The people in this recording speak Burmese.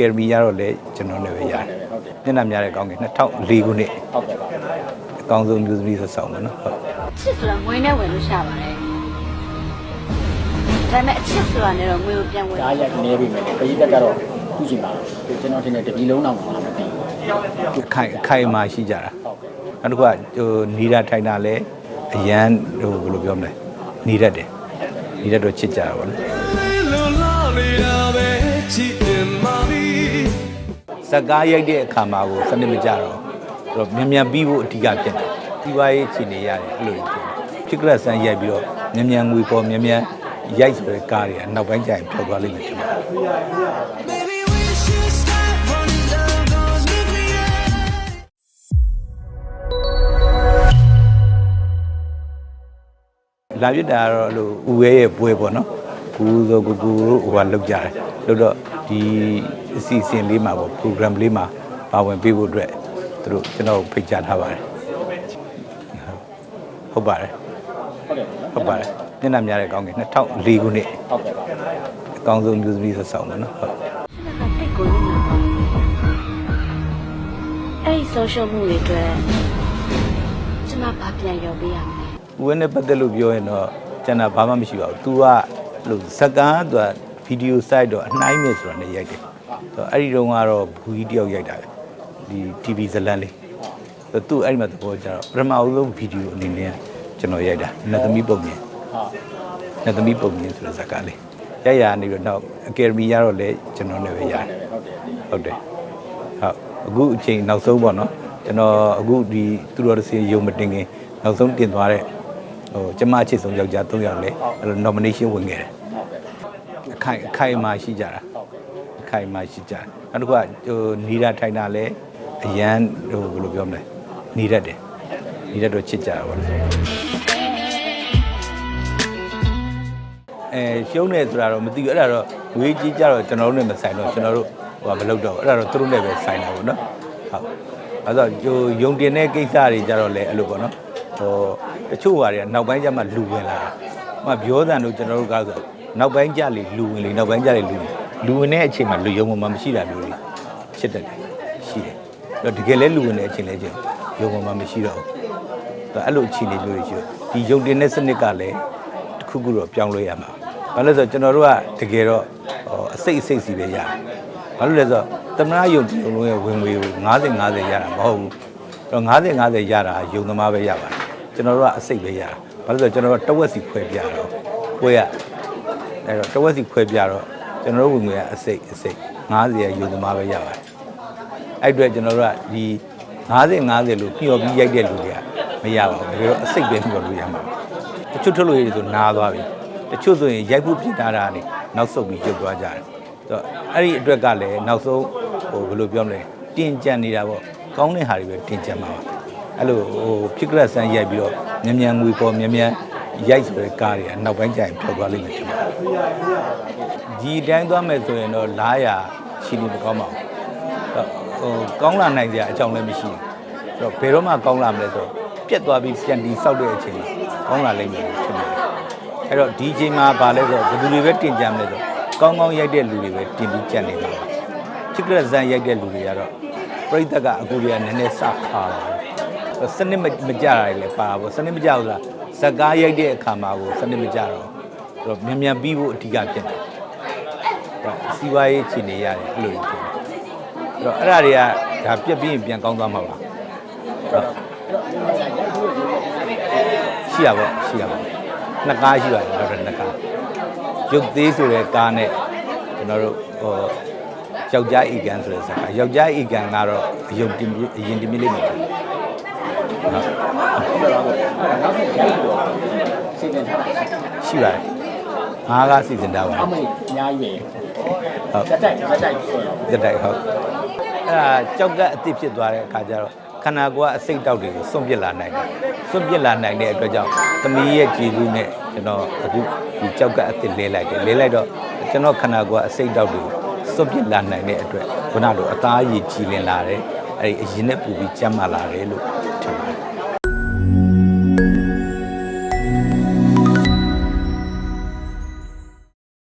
ကယ်ဒမီရတော့လည်းကျွန်တော်လည်းပဲရတယ်ဟုတ်တယ်မျက်နှာများတဲ့ကောင်းကင်2004ခုနှစ်ဟုတ်ကဲ့ပါအကောင်းဆုံးမျိုးသမီးဆိုဆောင်မယ်နော်ဟုတ်ချစ်ဆိုတာငွေနဲ့ဝင်လို့ရှာပါတယ်ဒါပေမဲ့အချစ်ဆိုတာနဲ့တော့ငွေကိုပြန်ဝင်ဒါရိုက်နေပြီမယ်ပရိသတ်ကတော့ခုချိန်မှာကျွန်တော်ထင်တယ်တပီလုံးတော့မှာမသိဘူးအခိုင်အခိုင်မာရှိကြတာဟုတ်ကဲ့နောက်တစ်ခုကဟိုနေတာထိုင်တာလည်းအရန်ဟိုဘယ်လိုပြောမလဲနေတတ်တယ်နေတတ်တော့ချစ်ကြတာပေါ့လေလုံလောက်နေတာပဲချစ်တင်ပါပြီ ဇက်ကားရိုက်တဲ့အခါမှာကိုစနစ်မကြတော့အဲ့တော့မြန်မြန်ပြီးဖို့အဓိကဖြစ်တယ်ဒီပါရေးချီနေရတယ်အဲ့လိုဖြစ်တယ်ဖြစ်ကရဆန်ရိုက်ပြီးတော့မြန်မြန်ငွေပေါ်မြန်မြန်ရိုက်ဆိုတဲ့ကားတွေကနောက်ပိုင်းကျရင်ဖြောက်သွားလိမ့်မယ်ထင်ပါတယ် Baby we should stop running love goes nuclear လာပြစ်တာကတော့အဲ့လိုဦးရဲရဲ့ပွဲပေါ့နော်ကူဆိုကူကူတို့ဟိုကလောက်ကြတယ်လောက်တော့ ဒီအစီအစဉ်လေးမှာပေါ့ program လေးမှာပါဝင်ပေးဖို့အတွက်သူတို့ကျွန်တော်ဖိတ်ကြားထားပါတယ်ဟုတ်ပါတယ်ဟုတ်ကဲ့ဟုတ်ပါတယ်မျက်နှာများတဲ့ကောင်းကင်2004ခုနှစ်ဟုတ်ကဲ့ပါအကောင်းဆုံးမျိုးသမီးဆိုဆောင်မယ်နော်ဟုတ်ချစ်တာတိတ်ကိုရင်းနေတာပေါ့အဲ့ဒီ social မှုတွေအတွက်ကျွန်မဘာပြန်ရောပေးရမလဲဦးဝင်းနဲ့ပတ်သက်လို့ပြောရင်တော့ကျွန်တော်ဘာမှမရှိပါဘူး။ तू ကလို့ဇက်ကားသူကဗီ ဒီယို site တော့အနှိုင်းမဲ့ဆိုတာနဲ့ရိုက်တယ်။ဆိုတော့အဲ့ဒီတုန်းကတော့ဘူကြီးတယောက်ရိုက်တာပဲ။ဒီ TV ဇလန်းလေး။ဆိုတော့ तू အဲ့ဒီမှာသဘောကျတော့ပထမအဦးဆုံးဗီဒီယိုအနေနဲ့ကျွန်တော်ရိုက်တာ။နတ်သမီးပုံမြင်ဟာနတ်သမီးပုံမြင်ဆိုတဲ့ဇက်ကားလေး။ရိုက်ရနေပြီးတော့နောက်အကယ်ဒမီရတော့လည်းကျွန်တော်လည်းပဲရတယ်ဟုတ်တယ်ဟုတ်တယ်ဟုတ်အခုအချိန်နောက်ဆုံးပေါ့နော်ကျွန်တော်အခုဒီသူတော်တစီရုံမတင်ခင်နောက်ဆုံးတင်သွားတဲ့ဟိုကျမအချစ်ဆုံးယောက်ျား၃ယောက်လဲအဲ့လို nomination ဝင်ခဲ့တယ်ဟုတ်ကဲ့အ ခိုင်အခိုင်မာရှိကြတာဟုတ်ကဲ့အခိုင်မာရှိကြတယ်နောက်တစ်ခုကဟိုနေတာထိုင်တာလဲအရန်ဟိုဘယ်လိုပြောမလဲနေတတ်တယ်နေတတ်တော့ချစ်ကြတာပေါ့လေအဲရှုံးနေဆိုတာတော့မသိဘူးအဲ့ဒါတော့ဝေးကြီးကြတော့ကျွန်တော်တို့နဲ့မဆိုင်တော့ကျွန်တော်တို့ဟိုကမလုပ်တော့ဘူးအဲ့ဒါတော့သူတို့နဲ့ပဲဆိုင်တာပေါ့နော်ဟုတ်အဲ့တော့ဟိုယုံတင်တဲ့ကိစ္စတွေကြတော့လေအဲ့လိုပေါ့နော်ဟိုတချို့ဟာတွေကနောက်ပိုင်းကျမှလူဝင်လာတာဟိုကပြောတဲ့တို့ကျွန်တော်တို့ကားဆို နောက်ပိုင်းကျလေလူဝင်လေနောက်ပိုင်းကျလေလူဝင်လူဝင်တဲ့အချိန်မှာလူယုံမှမရှိတာမျိုးတွေဖြစ်တတ်တယ်ရှိတယ်အဲ့တော့တကယ်လဲလူဝင်တဲ့အချိန်လဲကျယုံမှမရှိတော့ဘူးအဲ့အဲ့လိုအခြေအနေမျိုးတွေရှိတယ်ဒီယုံတင်တဲ့စနစ်ကလည်းတစ်ခုခုတော့ပြောင်းလဲရမှာဘာလို့လဲဆိုတော့ကျွန်တော်တို့ကတကယ်တော့ဟိုအစိတ်အစိတ်စီပဲရတယ်ဘာလို့လဲဆိုတော့တမနာယုံဒီလုံးရဲ့ဝင်ငွေကို90 90ရတာမဟုတ်ဘူးအဲ့တော့90 90ရတာယုံသမားပဲရပါတယ်ကျွန်တော်တို့ကအစိတ်ပဲရတာဘာလို့လဲဆိုတော့ကျွန်တော်တို့ကတဝက်စီခွဲပြတော့ခွဲရ အဲ့တော့တဝက်စီခွဲပြတော့ကျွန်တော်တို့ဝင်ငွေကအစိတ်အစိတ်90ရယုံသမားပဲရပါတယ်အဲ့အတွက်ကျွန်တော်တို့ကဒီ90 90လို့ညှော်ပြီးရိုက်တဲ့လူတွေကမရပါဘူးဒါပေတော့အစိတ်ပဲညှော်လို့ရမှာတချို့ထုတ်လို့ရည်ဆိုနားသွားပြီတချို့ဆိုရင်ရိုက်ဖို့ပြင်ထားတာနေနောက်ဆုတ်ပြီးရုပ်သွားကြတယ်ဆိုတော့အဲ့ဒီအတွက်ကလည်းနောက်ဆုံးဟိုဘယ်လိုပြောမလဲတင်ကြံနေတာပေါ့ကောင်းတဲ့ဟာတွေပဲတင်ကြံမှာပါအဲ့လိုဟိုဖြစ်ကရဆန်ရိုက်ပြီးတော့မြန်မြန်ငွေပေါ်မြန်မြန် ရိုက်ဆိုတဲ့ကားတွေကနောက်ပိုင်းကျရင်ဖြောက်သွားလိမ့်မယ်ထင်ပါတယ်ဒီအတိုင်းသွားမယ်ဆိုရင်တော့လားရရှိလို့မကောင်းပါဘူးဟိုကောင်းလာနိုင်ကြအကြောင်းလည်းမရှိဘူးအဲ့တော့ဘယ်တော့မှကောင်းလာမလဲဆိုတော့ပြက်သွားပြီးပြန်တီဆောက်တဲ့အချိန်မှာကောင်းလာလိမ့်မယ်လို့ထင်တယ်အဲ့တော့ဒီအချိန်မှာဗာလဲဆိုတော့ဘယ်သူတွေပဲတင်ကြမလဲဆိုကောင်းကောင်းရိုက်တဲ့လူတွေပဲတင်ပြီးကြံနေမှာပါချစ်ကရဇန်ရိုက်တဲ့လူတွေကတော့ပြိတ္တကအကူတွေကနည်းနည်းစခါပါစနစ်မမကြတာလည်းပါပါစနစ်မကြဘူးလား ဇက်ကားရိုက်တဲ့အခါမှာကိုစနစ်မကြတော့အဲ့တော့မြန်မြန်ပြီးဖို့အဓိကဖြစ်တယ်အဲ့တော့စီးပွားရေးခြေနေရတယ်အဲ့လိုဖြစ်တယ်အဲ့တော့အဲ့ဒါတွေကဒါပြက်ပြီးရင်ပြန်ကောင်းသွားမှာပါဟုတ်ရှိရပါရှိရပါနှစ်ကားရှိပါတယ်တော့နှစ်ကားရုပ်သေးဆိုတဲ့ကားနဲ့ကျွန်တော်တို့ဟို ယောက်ျားဧကန်ဆိုတဲ့ဇာတ်ကားယောက်ျားဧကန်ကတော့အယုံတင်ပြီးအရင်တင်ပြီးလိမ့်မယ်ဟုတ်ဟုတ်ကဲ့ပါကိုအဲ့ဒါနောက်ထပ်ရိုက်ပြီးတော့စီစဉ်ထားတာရှိပါတယ်ငါးကားစီစဉ်တာပါအမေအများကြီးပဲဟုတ်တက်တိုက်တက်တိုက်ဆိုတော့တက်တိုက်ဟုတ်အဲ့ဒါကြောက်ကပ်အစ်စ်ဖြစ်သွားတဲ့အခါကျတော့ခန္ဓာကိုယ်ကအစိတ်တောက်တွေကိုစွန့်ပစ်လာနိုင်တယ်စွန့်ပစ်လာနိုင်တဲ့အတွက်ကြောင့်သမီးရဲ့ကြည်လူနဲ့ကျွန်တော်အခုဒီကြောက်ကပ်အစ်စ်လဲလိုက်တယ်လဲလိုက်တော့ကျွန်တော်ခန္ဓာကိုယ်ကအစိတ်တောက်တွေကို စွန့်ပစ်လာနိုင်တဲ့အတွက်ခုနလိုအသားရည်ကြည်လင်လာတယ်အဲ့ဒီအရင်နဲ့ပူပြီးကျန်းမာလာတယ်လို့ထင်ပါတယ်